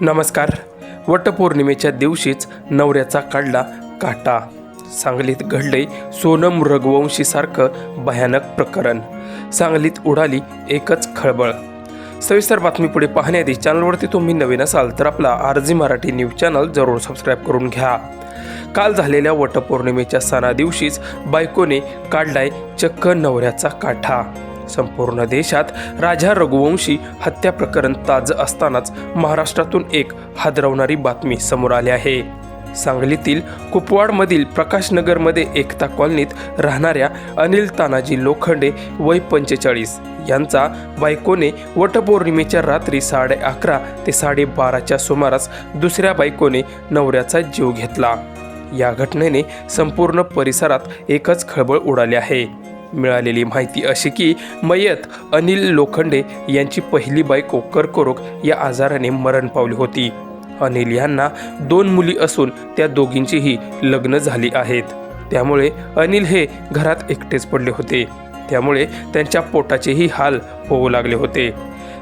नमस्कार. वटपौर्णिमेच्या दिवशीच नवऱ्याचा काढला काटा. सांगलीत घडले सोनम रघुवंशीसारखं भयानक प्रकरण. सांगलीत उडाली एकच खळबळ. सविस्तर बातमी पुढे पाहण्याआधी चॅनलवरती तुम्ही नवीन असाल तर आपला आरजी मराठी न्यूज चॅनल जरूर सबस्क्राईब करून घ्या. काल झालेल्या वटपौर्णिमेच्या सणा दिवशीच बायकोने काढलाय चक्क नवऱ्याचा काठा. संपूर्ण देशात राजा रघुवंशी हत्या प्रकरण ताजं असतानाच महाराष्ट्रातून एक हादरवणारी बातमी समोर आली आहे. सांगलीतील कुपवाडमधील प्रकाशनगरमध्ये एकता कॉलनीत राहणाऱ्या अनिल तानाजी लोखंडे वय पंचेचाळीस यांचा बायकोने वटपौर्णिमेच्या रात्री साडे अकरा ते साडेबाराच्या सुमारास दुसऱ्या बायकोने नवऱ्याचा जीव घेतला. या घटनेने संपूर्ण परिसरात एकच खळबळ उडाली आहे. मिळालेली माहिती अशी की मयत अनिल लोखंडे यांची पहिली बायको कर्करोग या आजाराने मरण पावली होती. अनिल यांना दोन मुली असून त्या दोघींचीही लग्न झाली आहेत. त्यामुळे अनिल हे घरात एकटेच पडले होते. त्यामुळे त्यांच्या पोटाचेही हाल होऊ लागले होते.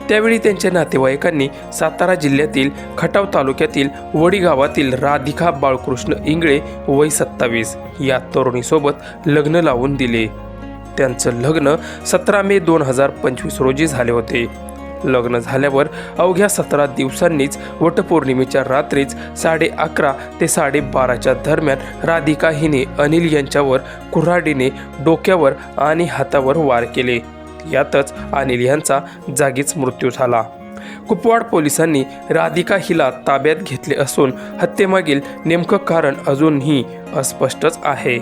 त्यावेळी त्यांच्या नातेवाईकांनी सातारा जिल्ह्यातील खटाव तालुक्यातील वडी गावातील राधिका बाळकृष्ण इंगळे वय सत्तावीस या तरुणीसोबत लग्न लावून दिले. त्यांचं लग्न सतरा मे दोन हजार पंचवीस रोजी झाले होते. लग्न झाल्यावर अवघ्या सतरा दिवसांनीच वटपौर्णिमेच्या रात्रीच साडे अकरा ते साडेबाराच्या दरम्यान राधिका हिने अनिल यांच्यावर कुऱ्हाडीने डोक्यावर आणि हातावर वार केले. यातच अनिल यांचा जागीच मृत्यू झाला. कुपवाड पोलिसांनी राधिका हिला ताब्यात घेतले असून हत्येमागील नेमकं कारण अजूनही अस्पष्टच आहे.